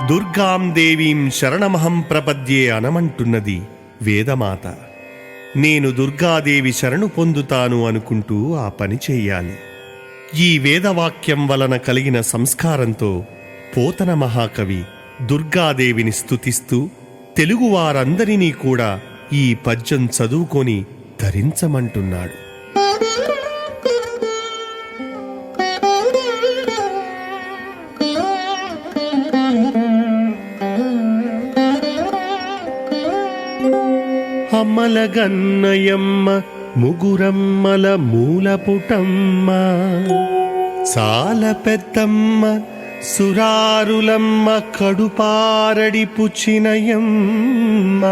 దుర్గాం దేవీం శరణమహం ప్రపద్యే అనమంటున్నది వేదమాత. నేను దుర్గాదేవి శరణు పొందుతాను అనుకుంటూ ఆ పని చెయ్యాలి. ఈ వేదవాక్యం వలన కలిగిన సంస్కారంతో పోతన మహాకవి దుర్గాదేవిని స్థుతిస్తూ తెలుగువారందరినీ కూడా ఈ పద్యం చదువుకొని ధరించమంటున్నాడు. అమ్మలగన్నయమ్మ ముగురమ్మల మూలపుటమ్మ. చాలా పెద్దమ్మ సురారులమ్మ కడుపారడి పుచ్చినయమ్మ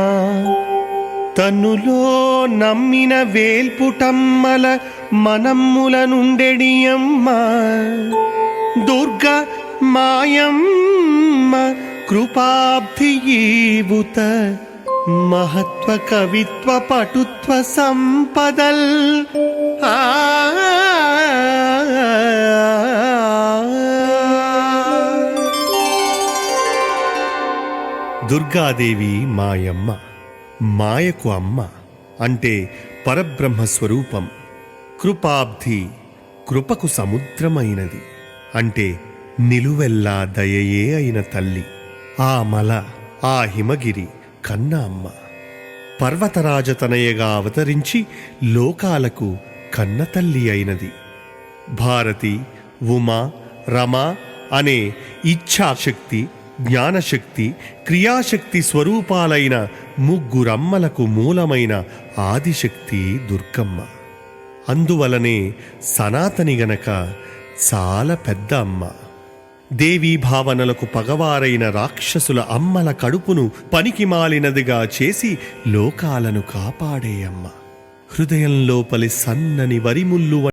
తన్నులో నమ్మిన వేల్పుటమ్మల మనమ్ముల నుండెడియమ్మ. దుర్గ మాయమ్మ కృపాబ్ధి మహత్వ కవిత్వ పటుత్వ సంపదల్. ఆ దుర్గాదేవి మాయమ్మ. మాయకు అమ్మ అంటే పరబ్రహ్మ స్వరూపం కృపాబ్ధి కృపకు సముద్రమైనది. అంటే నిలువెల్లా దయయే అయిన తల్లి. ఆ మల ఆ హిమగిరి కన్న అమ్మ. పర్వతరాజతనయగా అవతరించి లోకాలకు కన్న తల్లి అయినది. భారతి ఉమా రమ అనే ఇచ్ఛాశక్తి జ్ఞానశక్తి క్రియాశక్తి స్వరూపాలైన ముగ్గురమ్మలకు మూలమైన ఆదిశక్తి దుర్గమ్మ. అందువలనే సనాతని గనక చాలా పెద్ద అమ్మ. దేవీ భావనలకు పగవారైన రాక్షసుల అమ్మల కడుపును పనికి మాలినదిగా చేసి లోకాలను కాపాడే అమ్మ హృదయం లోపలి సన్నని వరిముల్లు